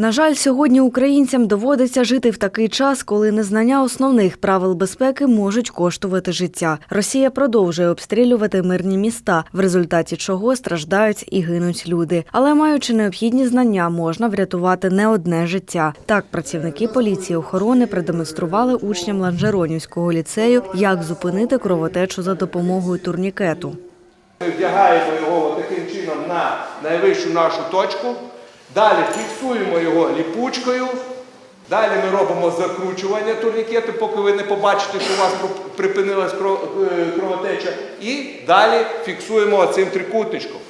На жаль, сьогодні українцям доводиться жити в такий час, коли незнання основних правил безпеки можуть коштувати життя. Росія продовжує обстрілювати мирні міста, в результаті чого страждають і гинуть люди. Але маючи необхідні знання, можна врятувати не одне життя. Так, працівники поліції охорони продемонстрували учням Ланжеронівського ліцею, як зупинити кровотечу за допомогою турнікету. Ми вдягаємо його таким чином на найвищу нашу точку. Далі фіксуємо його ліпучкою. Далі ми робимо закручування турнікету, поки ви не побачите, що у вас припинилась е, кровотеча. І далі фіксуємо цим трикутничком.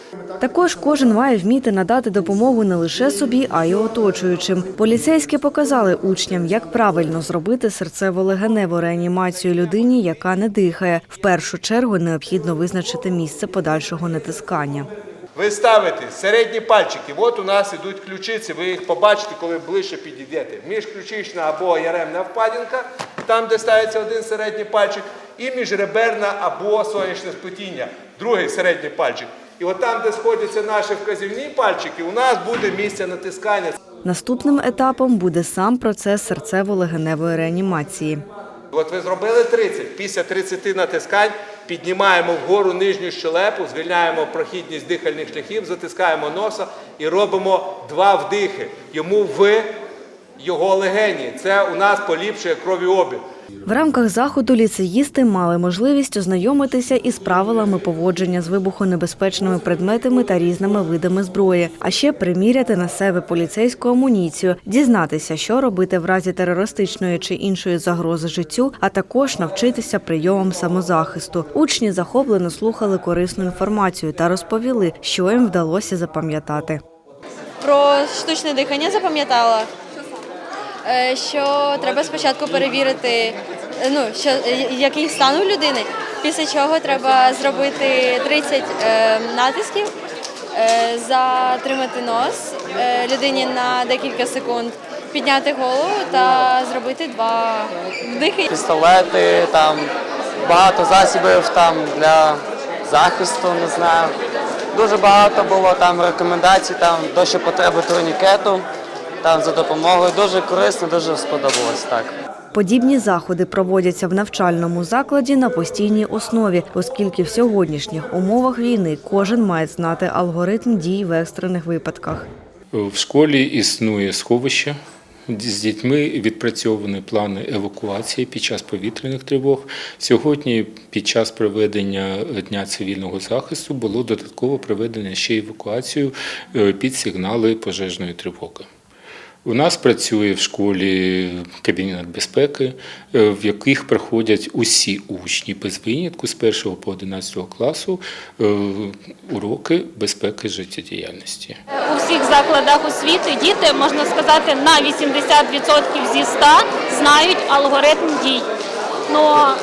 Також кожен має вміти надати допомогу не лише собі, а й оточуючим. Поліцейські показали учням, як правильно зробити серцево-легеневу реанімацію людині, яка не дихає. В першу чергу необхідно визначити місце подальшого натискання. Ви ставите середні пальчики. От у нас ідуть ключиці, ви їх побачите, коли ближче підійдете. Міжключична або яремна впадінка, там, де ставиться один середній пальчик, і міжреберна або сонячне сплетіння, другий середній пальчик. І от там, де сходяться наші вказівні пальчики, у нас буде місце натискання. Наступним етапом буде сам процес серцево-легеневої реанімації. От ви зробили 30. Після 30 натискань піднімаємо вгору нижню щелепу, звільняємо прохідність дихальних шляхів, затискаємо носа і робимо два вдихи. Йому в його легені. Це у нас поліпшує кровіобіг. В рамках заходу ліцеїсти мали можливість ознайомитися із правилами поводження з вибухонебезпечними предметами та різними видами зброї, а ще приміряти на себе поліцейську амуніцію, дізнатися, що робити в разі терористичної чи іншої загрози життю, а також навчитися прийомам самозахисту. Учні захоплено слухали корисну інформацію та розповіли, що їм вдалося запам'ятати. Про штучне дихання запам'ятала, що треба спочатку перевірити, е, ну, що, е, який стан у людини, після чого треба зробити 30 е, натисків, е, затримати нос е, людині на декілька секунд, підняти голову та зробити два вдихи. пістолети, там багато засобів там для захисту, не знаю. Дуже багато було там рекомендацій, там до що потреби турнікету, там за допомогою. Дуже корисно, дуже сподобалось так. Подібні заходи проводяться в навчальному закладі на постійній основі, оскільки в сьогоднішніх умовах війни кожен має знати алгоритм дій в екстрених випадках. В школі існує сховище. З дітьми відпрацьовані плани евакуації під час повітряних тривог. Сьогодні, під час проведення Дня цивільного захисту, було додатково проведено ще евакуацію е, під сигнали пожежної тривоги. У нас працює в школі кабінет безпеки, е, в яких проходять усі учні без винятку з 1 по 11 класу е, уроки безпеки життєдіяльності. У всіх закладах освіти діти, можна сказати, на 80% зі 100 знають алгоритм дій. Ну, е,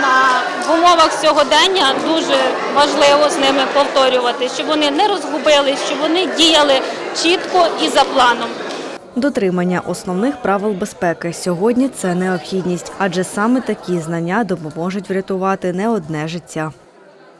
на, в умовах сьогодення дуже важливо з ними повторювати, щоб вони не розгубились, щоб вони діяли чітко і за планом. Дотримання основних правил безпеки сьогодні це необхідність, адже саме такі знання допоможуть врятувати не одне життя.